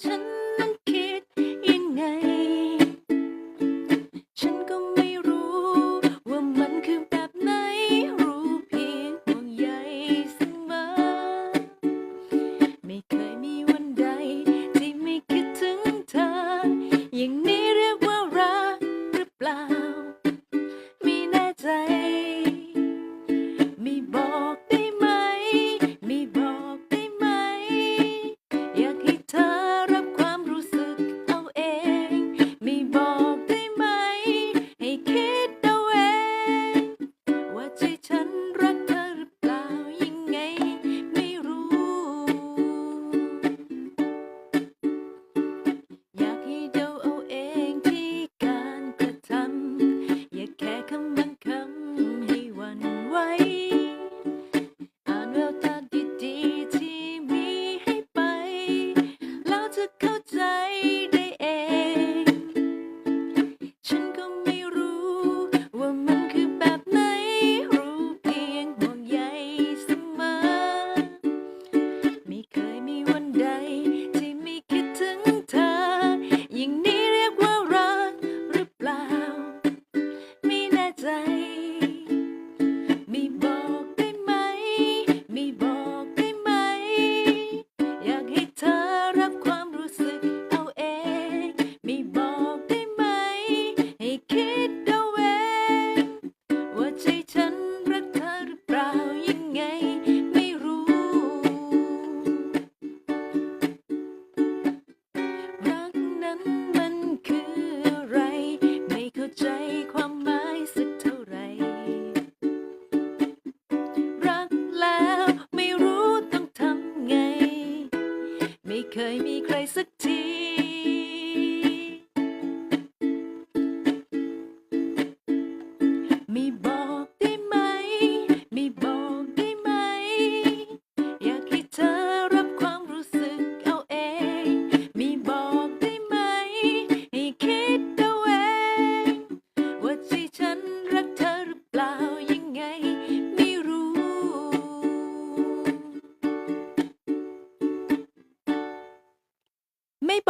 ฉันนั้นคิดยังไง ฉันก็ไม่รู้ว่ามันคือแบบไหน รู้เพียงห่วงใยเสมอ ไม่เคยมีวันใด ที่ไม่คิดถึงเธอ อย่างนี้เรียกว่ารักหรือเปล่า เคยมีใครสักที มี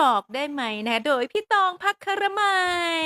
บอกได้ไหมนะ โดยพี่ตองพักคารมัย